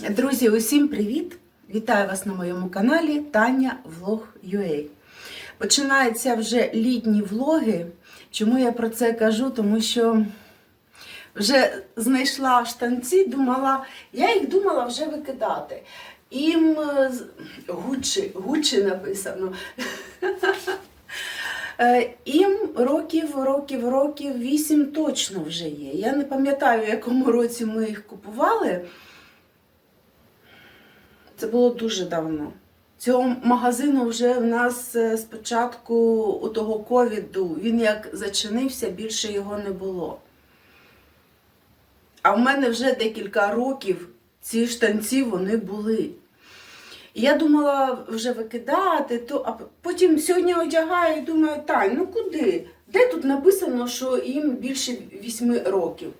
Друзі, усім привіт! Вітаю вас на моєму каналі Таня Влог.ua. Починаються вже літні влоги. Чому я про це кажу? Тому що вже знайшла штанці, думала, я їх думала вже викидати. Їм е, Гуччі, Гуччі написано. Е, Їм років, років, років вісім точно вже є. Я не пам'ятаю, в якому році ми їх купували. Це було дуже давно. Цього магазину вже в нас е, з початку у того ковіду, він як зачинився, більше його не було. А в мене вже декілька років ці штанці вони були. Я думала вже викидати, то, а потім сьогодні одягаю і думаю, Тань, ну куди? Де тут написано, що їм більше 8 років?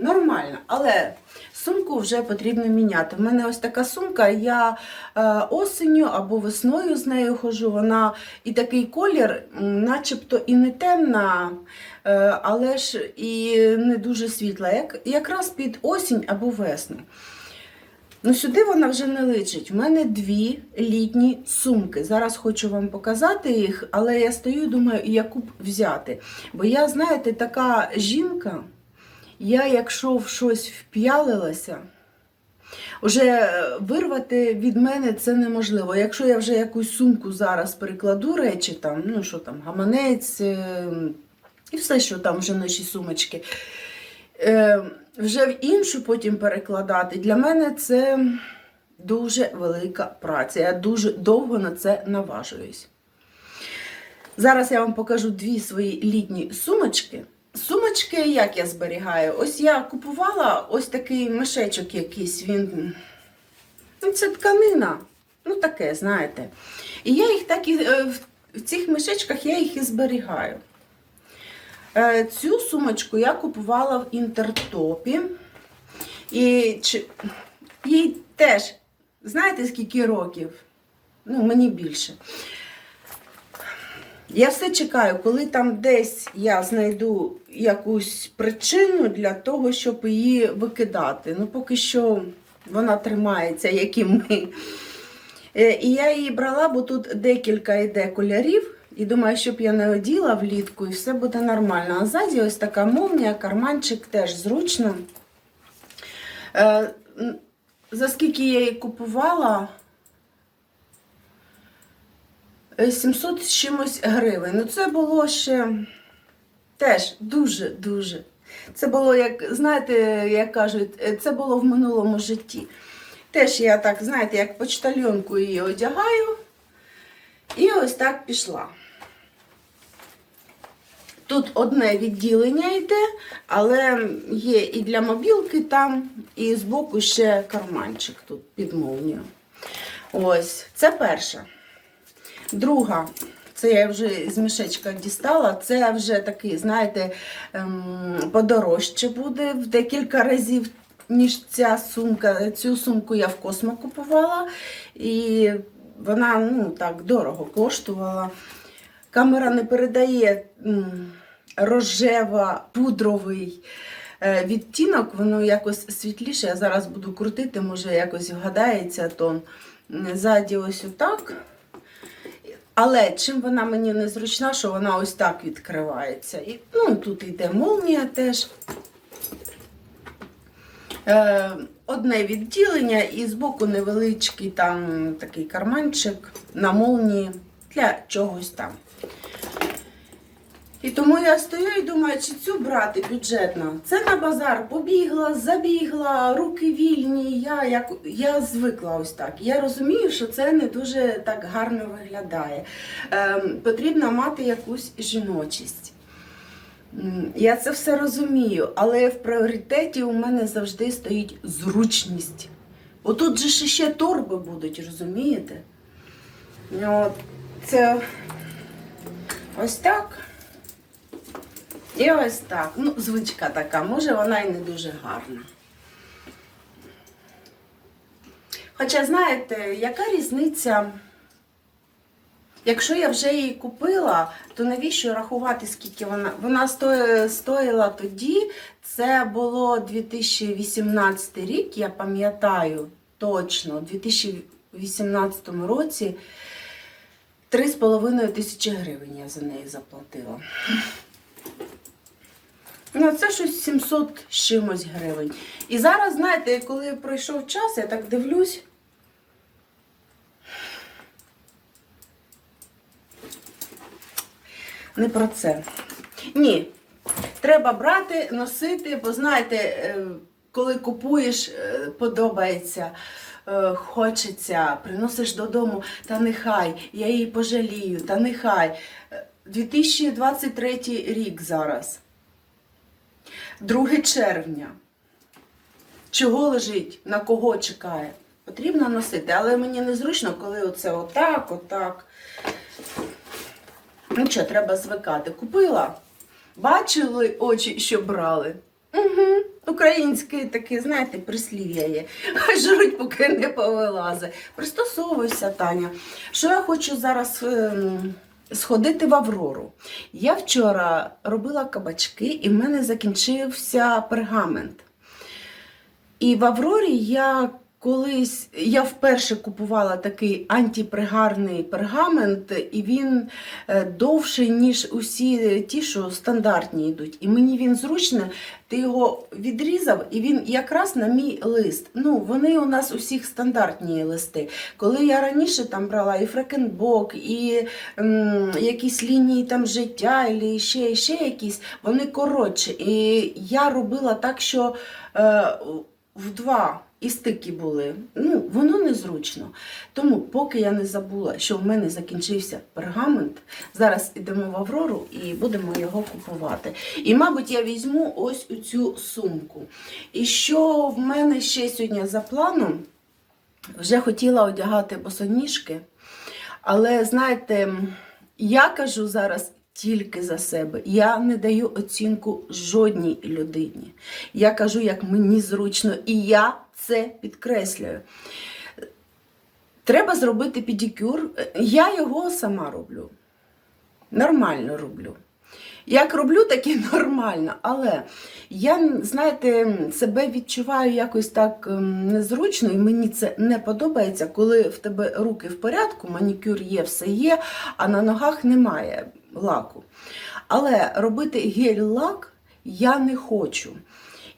Нормально, але сумку вже потрібно міняти. У мене ось така сумка, я е, осенню або весною з нею ходжу. Вона і такий колір, начебто і не темна, е, але ж і не дуже світла. Як, якраз під осінь або весну. Ну, сюди вона вже не личить. У мене дві літні сумки. Зараз хочу вам показати їх, але я стою і думаю, яку б взяти. Бо я, знаєте, така жінка. Я, якщо в щось вп'ялилася, вже е, вирвати від мене це неможливо. Якщо я вже якусь сумку зараз перекладу речі, там, ну що там, гаманець е, і все, що там вже наші сумочки, е, вже в іншу потім перекладати, для мене це дуже велика праця. Я дуже довго на це наважуюсь. Зараз я вам покажу дві свої літні сумочки. Сумочки, як я зберігаю? Ось я купувала ось такий мешечок якийсь. Він. Ну, це тканина. Ну, таке, знаєте. І я їх так і е, в- цих мішечках я їх і зберігаю. Е, Цю сумочку я купувала в інтертопі. І їй теж, знаєте, скільки років? Ну, мені більше. Я все чекаю, коли там десь я знайду якусь причину для того, щоб її викидати. Ну, поки що вона тримається, як і ми. Е, І я її брала, бо тут декілька йде кольорів. І думаю, щоб я не оділа влітку, і все буде нормально. А ззаді ось така молнія, карманчик теж зручно. Е, За скільки я її купувала? Е, 700 з чимось гривень. Ну, це було ще теж дуже-дуже. Це було, як, знаєте, як кажуть, е, це було в минулому житті. Теж я так, знаєте, як почтальонку її одягаю. І ось так пішла. Тут одне відділення йде, але є і для мобілки там, і збоку ще карманчик тут під молнію. Ось, це перша. Друга, це я вже з мішечка дістала. Це вже такий, знаєте, ем, подорожче буде в декілька разів, ніж ця сумка. Цю сумку я в Космо купувала, і вона ну, так дорого коштувала. Камера не передає м, рожева, пудровий е, відтінок, воно якось світліше. Я зараз буду крутити, може якось вгадається тон. Ззаді ось отак. Але чим вона мені незручна, що вона ось так відкривається. І, ну, тут йде молнія теж. Е, одне відділення і збоку невеличкий там такий карманчик на молнії для чогось там. І тому я стою і думаю, чи цю брати бюджетно. Це на базар побігла, забігла, руки вільні. Я, як, я звикла ось так. Я розумію, що це не дуже так гарно виглядає. Ем, потрібно мати якусь жіночість. Я це все розумію, але в пріоритеті у мене завжди стоїть зручність. Отут же ще торби будуть, розумієте? От, це ось так. І ось так. Ну, звичка така, може вона і не дуже гарна. Хоча, знаєте, яка різниця? Якщо я вже її купила, то навіщо рахувати, скільки вона? Вона стоїла тоді, це було 2018 рік, я пам'ятаю. точно у 2018 році 3,5 тисячі гривень я за неї заплатила. Ну, це щось 700 з чимось гривень. І зараз, знаєте, коли пройшов час, я так дивлюсь. Не про це. Ні. Треба брати, носити, бо знаєте, е, коли купуєш, е, подобається, е, хочеться, приносиш додому, та нехай, я її пожалію, та нехай. Е, 2023 рік зараз. 2 червня. Чого лежить, на кого чекає? Потрібно носити, але мені незручно, коли оце отак, отак. Ну що, треба звикати. Купила. Бачили очі, що брали. Угу. Українське таке, знаєте, прислів'я є. Хай жруть, поки не повилазе. Пристосовуйся, Таня. Що я хочу зараз ем, сходити в Аврору. Я вчора робила кабачки, і в мене закінчився пергамент. І в Аврорі я колись, я вперше купувала такий антипригарний пергамент, і він е, довший, ніж усі ті, що стандартні йдуть. І мені він зручно, ти його відрізав, і він якраз на мій лист. Ну, вони у нас усіх стандартні листи. Коли я раніше там брала і фрекенбок, і м, якісь лінії там життя, і ще, і ще якісь, вони коротші. І я робила так, що е, в два і стики були. Ну, воно незручно. Тому, поки я не забула, що в мене закінчився пергамент, зараз йдемо в Аврору і будемо його купувати. І, мабуть, я візьму ось у цю сумку. І що в мене ще сьогодні за планом? Вже хотіла одягати босоніжки, але знаєте, я кажу зараз тільки за себе. Я не даю оцінку жодній людині. Я кажу, як мені зручно, і я це підкреслюю. Треба зробити педикюр. Я його сама роблю. Нормально роблю. Як роблю, так і нормально. Але я, знаєте, себе відчуваю якось так ем, незручно, і мені це не подобається, коли в тебе руки в порядку, манікюр є, все є, а на ногах немає лаку. Але робити гель-лак я не хочу.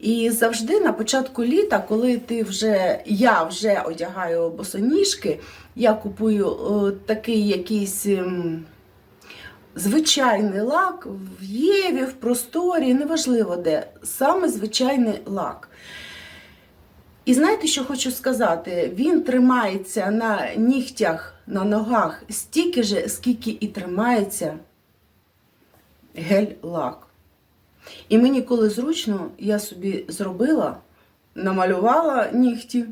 І завжди на початку літа, коли ти вже, я вже одягаю босоніжки, я купую е, такий якийсь. ем, звичайний лак в Єві, в просторі, неважливо де, саме звичайний лак. І знаєте, що хочу сказати? Він тримається на нігтях, на ногах стільки же, скільки і тримається гель-лак. І мені, коли зручно, я собі зробила, намалювала нігті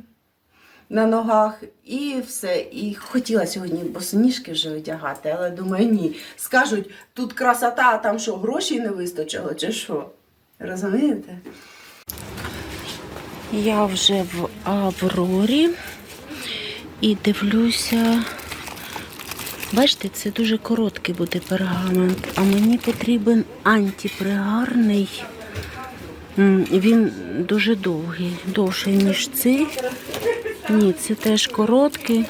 на ногах і все. І хотіла сьогодні босоніжки вже одягати, але думаю, ні. Скажуть, тут красота, а там що, грошей не вистачило, чи що? Розумієте? Я вже в Аврорі і дивлюся. Бачите, це дуже короткий буде пергамент, а мені потрібен антипригарний. Він дуже довгий, довший, ніж цей. Ні, це теж короткий.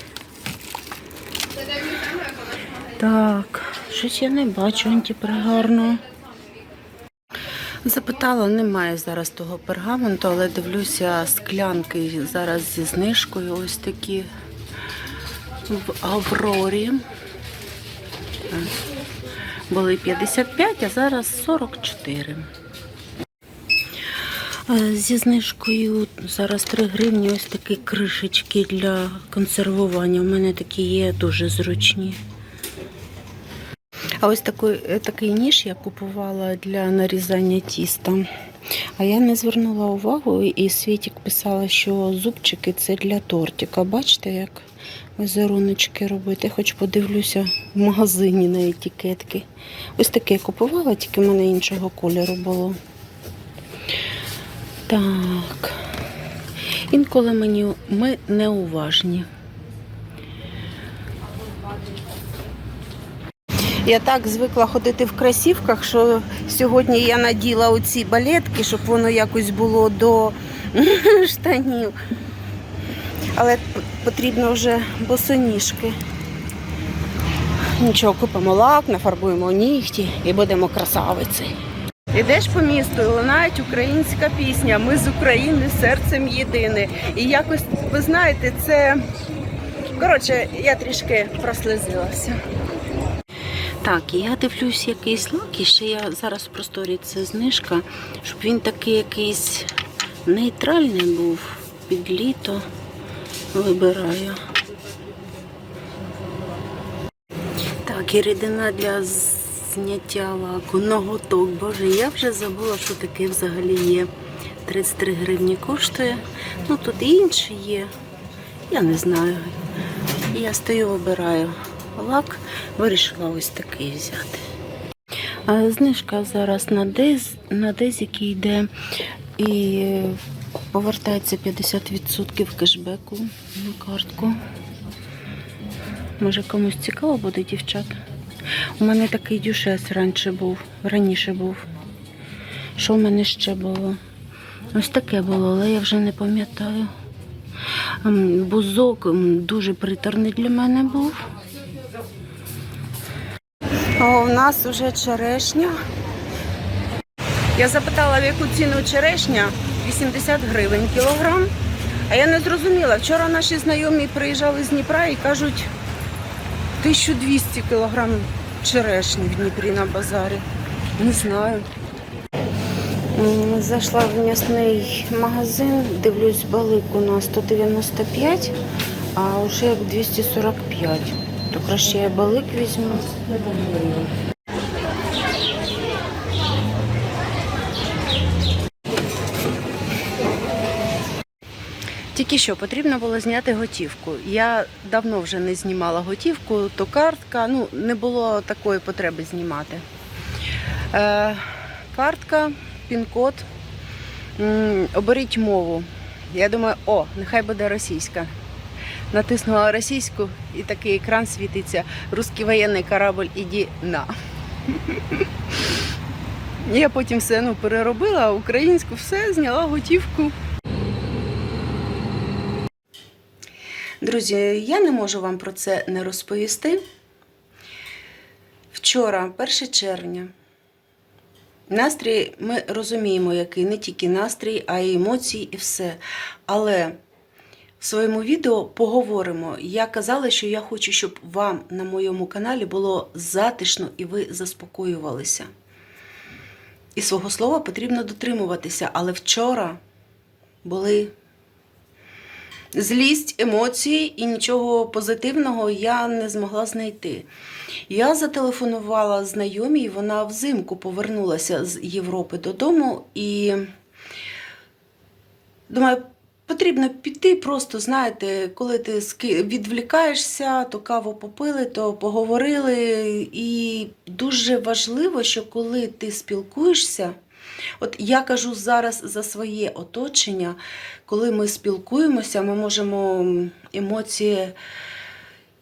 Так, щось я не бачу антипригарного. Запитала, немає зараз того пергаменту, але дивлюся, склянки зараз зі знижкою ось такі в Аврорі. Були 55, а зараз 44. Е, Зі знижкою зараз 3 гривні ось такі кришечки для консервування. У мене такі є дуже зручні. А ось такий, е, такий ніж я купувала для нарізання тіста. А я не звернула увагу, і Світік писала, що зубчики це для тортика. Бачите, як візеруночки робити. Хоч подивлюся в магазині на етикетки. Ось таке купувала, тільки в мене іншого кольору було. Так. Інколи мені ми неуважні. Я так звикла ходити в кросівках, що сьогодні я наділа оці балетки, щоб воно якось було до штанів. Але потрібно вже босоніжки. Нічого, купимо лак, нафарбуємо нігті і будемо красавиці. Ідеш по місту, і лунають українська пісня. Ми з України серцем єдине. І якось, ви знаєте, це. Коротше, я трішки прослизилася. Так, і я дивлюсь якийсь лак, і ще я зараз в просторі це знижка, щоб він такий якийсь нейтральний був під літо. Вибираю. Так, і рідина для зняття лаку. Ноготок. Боже, я вже забула, що таке взагалі є. 33 гривні коштує. Ну тут і інші є. Я не знаю. Я стою, вибираю лак. Вирішила ось такий взяти. Знижка зараз на дез, на дезіки йде і повертається 50% кешбеку на картку. Може комусь цікаво буде, дівчата? У мене такий дюшес раніше був, раніше був. Що в мене ще було? Ось таке було, але я вже не пам'ятаю. Бузок дуже приторний для мене був. О, у нас вже черешня. Я запитала, в яку ціну черешня 80 гривень кілограм. А я не зрозуміла. Вчора наші знайомі приїжджали з Дніпра і кажуть 1200 кілограм черешні в Дніпрі на базарі. Не знаю. Зайшла в м'ясний магазин, дивлюсь, балик у нас 195, а вже як 245. То краще я балик візьму. Тільки що потрібно було зняти готівку. Я давно вже не знімала готівку, то картка, ну не було такої потреби знімати. Е, картка, пін-код. Оберіть мову. Я думаю, о, нехай буде російська. Натиснула російську і такий екран світиться. Русський воєнний корабль, іди на. Я потім все ну, переробила, українську все, зняла готівку. Друзі, я не можу вам про це не розповісти. Вчора, 1 червня, настрій, ми розуміємо, який не тільки настрій, а й емоції і все. Але в своєму відео поговоримо. Я казала, що я хочу, щоб вам на моєму каналі було затишно і ви заспокоювалися. І свого слова потрібно дотримуватися. Але вчора були злість, емоції і нічого позитивного я не змогла знайти. Я зателефонувала знайомій, вона взимку повернулася з Європи додому і думаю, потрібно піти, просто знаєте, коли ти відвлікаєшся, то каву попили, то поговорили. І дуже важливо, що коли ти спілкуєшся, от я кажу зараз за своє оточення, коли ми спілкуємося, ми можемо емоції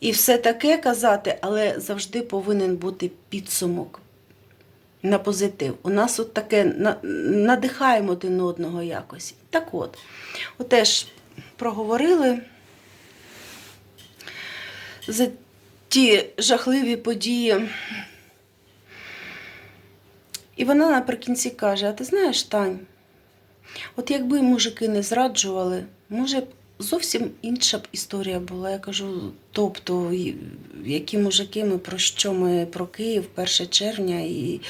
і все таке казати, але завжди повинен бути підсумок на позитив. У нас от таке надихаємо один одного якось. Так от, от теж проговорили за ті жахливі події. І вона наприкінці каже: А ти знаєш, Тань, от якби мужики не зраджували, може б зовсім інша б історія була. Я кажу, тобто, які мужики ми про що ми про Київ 1 червня. І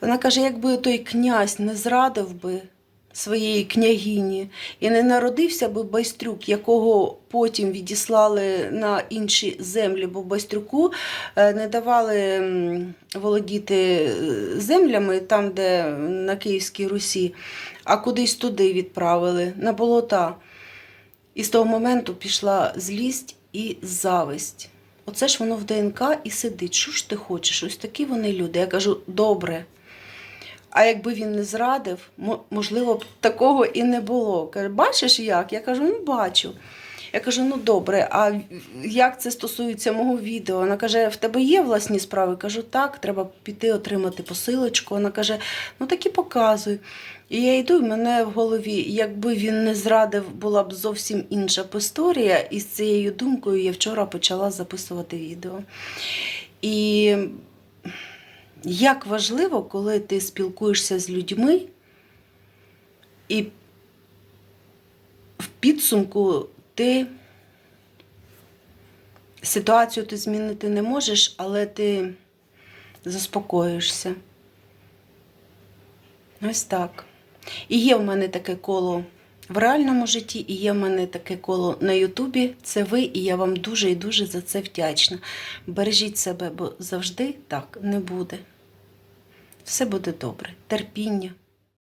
вона каже, якби той князь не зрадив би своєї княгині і не народився би Байстрюк, якого потім відіслали на інші землі, бо Байстрюку е, не давали володіти е, землями там, де на Київській Русі, а кудись туди відправили, на болота. І з того моменту пішла злість і зависть. Оце ж воно в ДНК і сидить. Що ж ти хочеш? Ось такі вони люди. Я кажу, добре. А якби він не зрадив, можливо, б такого і не було. Каже, бачиш як? Я кажу, ну бачу. Я кажу, ну добре, а як це стосується мого відео? Вона каже, в тебе є власні справи? Кажу, так, треба піти отримати посилочку. Вона каже, ну так і показуй. І я йду, і мене в голові, якби він не зрадив, була б зовсім інша історія. І з цією думкою я вчора почала записувати відео. І як важливо, коли ти спілкуєшся з людьми, і в підсумку ти ситуацію ти змінити не можеш, але ти заспокоїшся. Ось так. І є в мене таке коло в реальному житті, і є в мене таке коло на Ютубі. Це ви, і я вам дуже і дуже за це вдячна. Бережіть себе, бо завжди так не буде. Все буде добре. Терпіння.